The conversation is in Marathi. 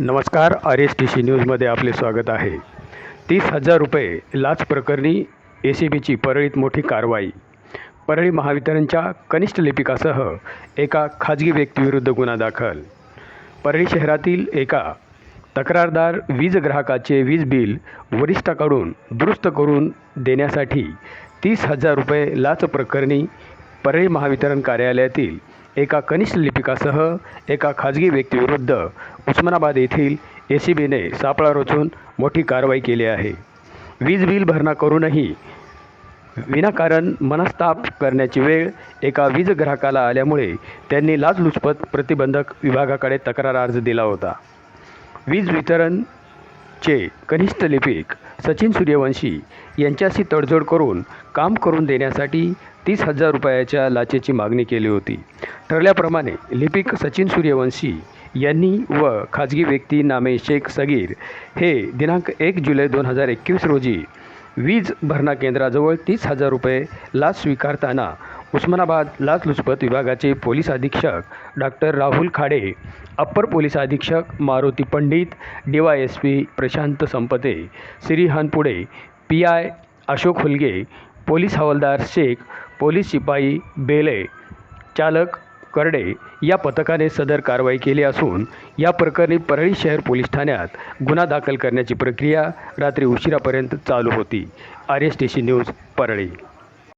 नमस्कार आर एस टी सी न्यूजमध्ये आपले स्वागत आहे. तीस हजार रुपये लाच प्रकरणी ए सी बीची परळीत मोठी कारवाई. परळी महावितरणच्या कनिष्ठ लिपिकासह एका खाजगी व्यक्तीविरुद्ध गुन्हा दाखल. परळी शहरातील एका तक्रारदार वीज ग्राहकाचे वीज बिल वरिष्ठाकडून दुरुस्त करून देण्यासाठी तीस हजार रुपये लाच प्रकरणी परळी महावितरण कार्यालयातील एका कनिष्ठ लिपिकासह एका खाजगी व्यक्तीविरुद्ध उस्मानाबाद येथील ए सी बीने सापळा रचून मोठी कारवाई केली आहे. वीज बिल भरणा करूनही विनाकारण मनस्ताप करण्याची वेळ एका वीज ग्राहकाला आल्यामुळे त्यांनी लाचलुचपत प्रतिबंधक विभागाकडे तक्रार अर्ज दिला होता. वीज वितरणचे कनिष्ठ लिपिक सचिन सूर्यवंशी यांच्याशी तडजोड करून काम करून देण्यासाठी तीस हजार रुपयाच्या लाचेची मागणी केली होती. ठरल्याप्रमाणे लिपिक सचिन सूर्यवंशी यांनी व खाजगी व्यक्ती नामे शेख सगीर हे दिनांक एक जुलै दोन हजार एकवीस रोजी वीज भरणा केंद्राजवळ तीस हजार रुपये लाच स्वीकारताना उस्मानाबाद लाचलुचपत विभागाचे पोलीस अधीक्षक doctor Rahul Khade upper police अधीक्षक Maruti Pandit D Y S P Prashant Sampate Shri Hanpude P I Ashok Hulge police हवालदार शेख पोलीस शिपाई बेले चालक करडे या पथकाने सदर कारवाई केली असून या प्रकरणी परळी शहर पोलीस ठाण्यात गुन्हा दाखल करण्याची प्रक्रिया रात्री उशिरापर्यंत चालू होती. R S T C news Parli.